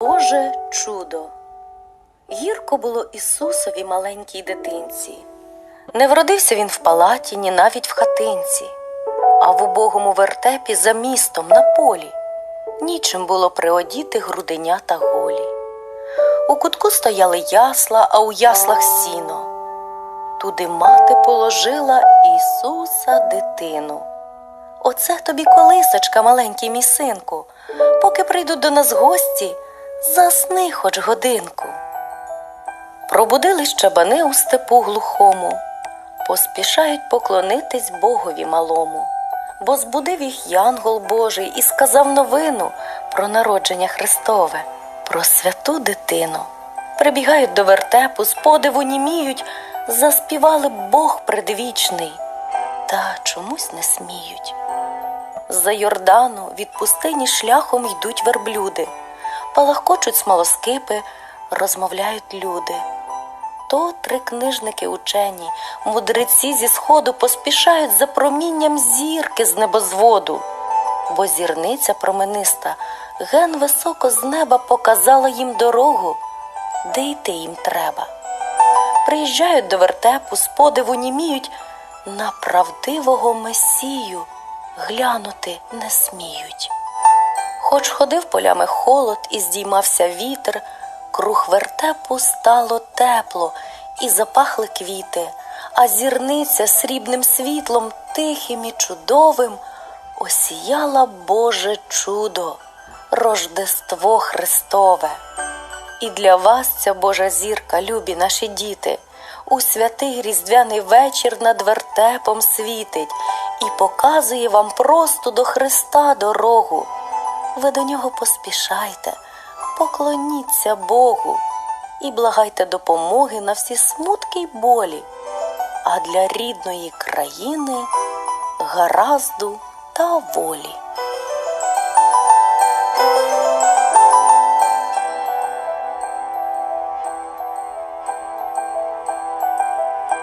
Боже чудо! Гірко було Ісусові маленькій дитинці. Не вродився він в палаті, ні навіть в хатинці, а в убогому вертепі за містом на полі. Нічим було приодіти груденята голі. У кутку стояли ясла, а у яслах сіно. Туди мати положила Ісуса дитину. Оце тобі колисочка, маленький мій синку, поки прийдуть до нас гості, засни хоч годинку. Пробудили щабани у степу глухому, поспішають поклонитись Богові малому, бо збудив їх янгол Божий і сказав новину про народження Христове, про святу дитину. Прибігають до вертепу, з подиву німіють, заспівали Бог предвічний, та чомусь не сміють. З-за Йордану від пустині шляхом йдуть верблюди, палахкочуть смолоскипи, розмовляють люди. То три книжники учені, мудреці зі сходу поспішають за промінням зірки з небозводу, бо зірниця промениста ген високо з неба показала їм дорогу, де йти їм треба. Приїжджають до вертепу, з подиву німіють на правдивого месію глянути не сміють. Хоч ходив полями холод і здіймався вітер, круг вертепу стало тепло і запахли квіти, а зірниця срібним світлом тихим і чудовим осіяла Боже чудо, Рождество Христове. І для вас ця Божа зірка, любі наші діти, у святий різдвяний вечір над вертепом світить і показує вам просто до Христа дорогу. Ви до нього поспішайте, поклоніться Богу і благайте допомоги на всі смутки й болі, а для рідної країни гаразду та волі.